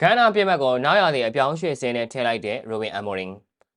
ဂန်နာပြစ်မှတ်ကိုနောက်ရသည့်အပြောင်းရွှေ့စင်းနဲ့ထည့်လိုက်တဲ့ Robin Amorim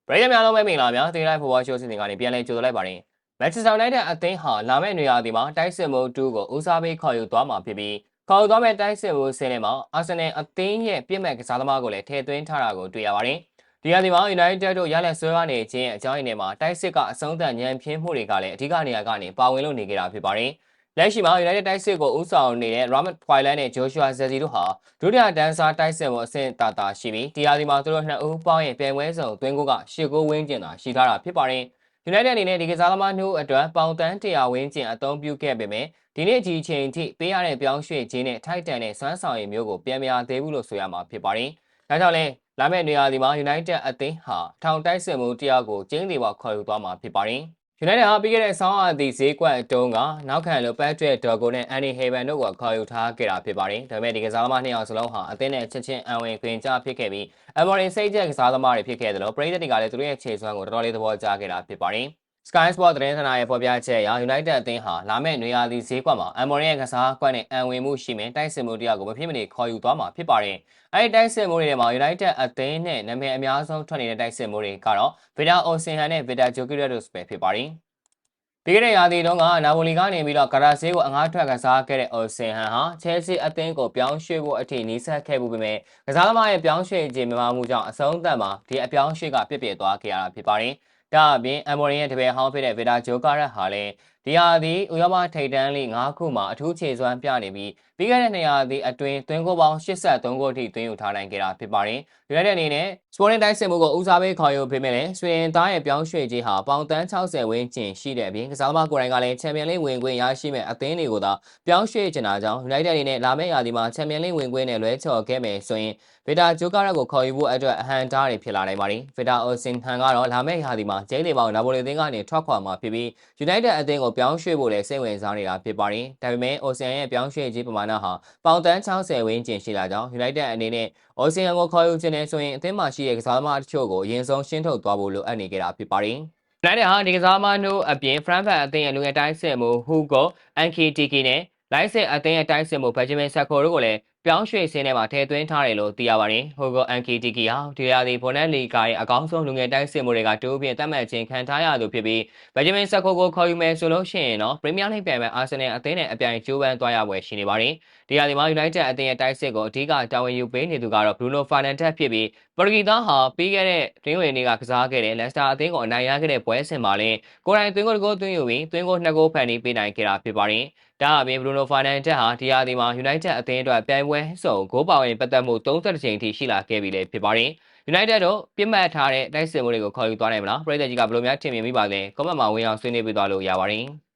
ပရိသတ်များလုံးပဲမင်္ဂလာများတင်လိုက်ဖို့ဝါရှိုးစင်ကနေပြန်လည်ကြိုဆိုလိုက်ပါတယ်မန်ချက်စတာယူနိုက်တက်အသင်းဟာလာမယ့်နေရာဒီမှာတိုက်စစ်မှု2ကိုဦးစားပေးခေါ်ယူသွားမှာဖြစ်ပြီးခေါ်ယူသွားမယ့်တိုက်စစ်မှုစင်းနဲ့မှာအာဆင်နယ်အသင်းရဲ့ပြစ်မှတ်ကစားသမားကိုလည်းထည့်သွင်းထားတာကိုတွေ့ရပါတယ်ဒီဟာဒီမှာ United တို့ရလက်ဆွဲရနေခြင်းအကြောင်းရင်းတွေမှာတိုက်စစ်ကအဆုံးသတ်ညံပြင်းမှုတွေကလည်းအဓိကနေရာကနေပါဝင်လို့နေကြတာဖြစ်ပါတယ် လက်ရှိမှာ United တိုက်စစ်ကိုဦးဆောင်နေတဲ့ Ramat Twilight နဲ့ Joshua Zezzi တို့ဟာဒုတိယဒန်ဆာတိုက်စစ်ကိုအဆင့်တာတာရှိပြီးဒီဟာဒီမှာသူတို့နှစ်ဦးပေါင်းရင်ပြိုင်ပွဲစုံသွင်းကိုကရှစ်ကိုဝင်းကျင်တာရှိထားတာဖြစ်ပါတယ်။ United အနေနဲ့ဒီကစားသမားနှုတ်အတွက်ပေါင်တန်း100ဝင်းကျင်အသုံးပြုခဲ့ပေမဲ့ဒီနေ့ဒီချိန်ထိပေးရတဲ့ပြောင်းရွှေ့ခြင်းနဲ့ထိုက်တန်တဲ့စွမ်းဆောင်ရည်မျိုးကိုပြန်မရသေးဘူးလို့ဆိုရမှာဖြစ်ပါတယ်။ဒါကြောင့်လဲလာမယ့်နေရာဒီမှာ United အသင်းဟာထောင်တိုက်စစ်မှုတရားကိုကျင်းသေးပါခေါ်ယူသွားမှာဖြစ်ပါတယ်။ United ဟာပြီးခဲ့တဲ့ဆောင်းအသည့်ဈေးကွက်တုံးကနောက်ခံလို Patrick Dorgo နဲ့ Andy Haven တို့ကိုခေါ်ယူထားခဲ့တာဖြစ်ပါတယ်။ဒါပေမဲ့ဒီကစားသမားနှစ်ယောက်စလုံးဟာအသင်းနဲ့ချက်ချင်းအံဝင်ခွင်ကြဖြစ်ခဲ့ပြီး Amorim စိတ်ကြက်ကစားသမားတွေဖြစ်ခဲ့တယ်လို့ပရိသတ်တွေကလည်းသူတို့ရဲ့ခြေစွမ်းကိုတော်တော်လေးသဘောကျခဲ့တာဖြစ်ပါတယ်။ Sky Sport သတင်းဌာနရဲ့ဖော်ပြချက်အရ United အသင်းဟာလာမယ့်နွေရာသီဈေးကွက်မှာ Amorim ရဲ့ကစားကွက်နဲ့အံဝင်မှုရှိမယ်တိုက်စစ်မှုတရားကိုမဖြစ်မနေခေါ်ယူသွားမှာဖြစ်ပါတယ်။အဲဒီတိုက်စစ်မှုတွေထဲမှာ United အသင်းနဲ့နာမည်အများဆုံးထွက်နေတဲ့တိုက်စစ်မှုတွေကတော့ Victor Osimhen နဲ့ Victor Gyökeres တို့ပဲဖြစ်ပါတယ်။ပြီးခဲ့တဲ့ရာသီတုန်းကနာပိုလီကနေပြီးတော့ကာရာဆေးကိုအငှားထွက်ကစားခဲ့တဲ့အော်ဆင်ဟန်ဟာချဲလ်ဆီအသင်းကိုပြောင်းရွှေ့ဖို့အထိနီးစပ်ခဲ့မှုပေမဲ့ကစားသမားရဲ့ပြောင်းရွှေ့ခြင်းမြန်မာမှုကြောင့်အဆုံးသတ်မှာဒီအပြောင်းရွှေ့ကပြစ်ပြစ်သွားခဲ့ရတာဖြစ်ပါတယ်။ ဒါအပြင်အမော်ရင်ရဲ့တပည့်ဟောင်းဖြစ်တဲ့ဗီတာဂျိုကာရက်ဟာလည်းဒီဟာဒီဥရောပထိပ်တန်းလိ၅ခုမှာအထူးခြေစွမ်းပြနေပြီးပြီးခဲ့တဲ့နေရာဒီအတွင်းသွင်းကိုပေါင်း83ခုအထိသွင်းယူထားနိုင်ခဲ့တာဖြစ်ပါတယ်။ဒီရက်တဲ့အနေနဲ့ Sporting တိုက်စစ်မှုကိုဦးစားပေးခေါ်ယူပေးမယ်လေ။ဆွေရင်သားရဲ့ပြောင်းရွှေ့ခြင်းဟာပေါင်တန်း60ဝန်းကျင်ရှိတဲ့အပြင်ကစားသမားကိုယ်တိုင်ကလည်းချန်ပီယံလိဝင်ခွင့်ရရှိမဲ့အသင်းတွေကိုသာပြောင်းရွှေ့ချင်တာကြောင့် United အနေနဲ့လာမယ့်ရာသီမှာချန်ပီယံလိဝင်ခွင့်နဲ့လွဲချော်ခဲ့မယ်ဆိုရင်ဗီတာဂျိုကာရက်ကိုခေါ်ယူဖို့အတွက်အဟန်တားတွေဖြစ်လာနိုင်ပါတယ်။ဗီတာအိုစင်ဟန်ကတော့လာမယ့်ရာသီမှာဂျိန်းလီပေါင်နာပိုလီအသင်းကနေထွက်ခွာမှာဖြစ်ပြီး United အသင်းကိုပြောင်းရွှေ့ဖို့လည်းစိတ်ဝင်စားနေတာဖြစ်ပါတယ်။ဒါပေမဲ့အိုဆီယန်ရဲ့ပြောင်းရွှေ့ခြင်းပမာဏဟာပေါင်တန်း60ဝန်းကျင်ရှိလာကြောင်း United အနေနဲ့အိုဆီယန်ကိုခေါ်ယူခြင်းနဲ့ဆိုရင်အသင်းမှာရှိတဲ့ကစားသမားတချို့ကိုအရင်ဆုံးရှင်းထုတ်သွားဖို့လိုအပ်နေကြတာဖြစ်ပါတယ်။နိုင်တဲ့ဟာဒီကစားသမားတို့အပြင် Frankfurt အသင်းရဲ့လူငယ်တိုင်းစစ်မှု Hugo Ankitiki နဲ့လိုက်စစ်အသင်းရဲ့တိုင်းစစ်မှု Benjamin Sacco တို့ကိုလည်း ပြောင်းရွှေ့စင်းထဲမှာထည့်သွင်းထားတယ်လို့သိရပါတယ်။ Hugo Ankitiki ဟာဒီရာသီဘောနက်လီဂါရဲ့အကောင်းဆုံးလူငယ်တိုင်းစစ်မှုတွေကတိုးပြင်တတ်မှတ်ခြင်းခံထားရသူဖြစ်ပြီး Benjamin Sacco ကိုခေါ်ယူမယ်ဆိုလို့ရှိရင်တော့ Premier League ပြိုင်မဲ့ Arsenal အသင်းနဲ့အပြိုင်ကြိုးပမ်းသွားရပွဲရှိနေပါတယ်။ဒီရာသီမှာ United အသင်းရဲ့တိုက်စစ်ကိုအဓိကတာဝန်ယူပေးနေသူကတော့ Bruno Fernandes ဖြစ်ပြီးပေါ်တူဂီသားဟာပြီးခဲ့တဲ့တွင်းဝင်တွေကကစားခဲ့တဲ့ Leicester အသင်းကိုအနိုင်ရခဲ့တဲ့ပွဲစဉ်မှာလည်းကိုယ်တိုင်သွင်းကိုတကိုးသွင်းယူပြီးသွင်းကိုနှစ်ကိုဖန်တီးပေးနိုင်ခဲ့တာဖြစ်ပါတယ်။ ဒါအပြင် Bruno Fernandes ဟာဒီရာသီမှာ United အသင်းအတွက်ပြိုင်ပွဲစုံဂိုးပါဝင်ပတ်သက်မှု30ချိန်ထိရှိလာခဲ့ပြီလည်းဖြစ်ပါတယ်။ United တို့ပြစ်မှတ်ထားတဲ့တိုက်စစ်မှုတွေကိုခေါ်ယူသွားနိုင်မလားပြည်သက်ကြီးကဘယ်လိုများထင်မြင်မိပါလဲ comment မှာဝင်အောင်ဆွေးနွေးပေးသွားလို့ရပါတယ်။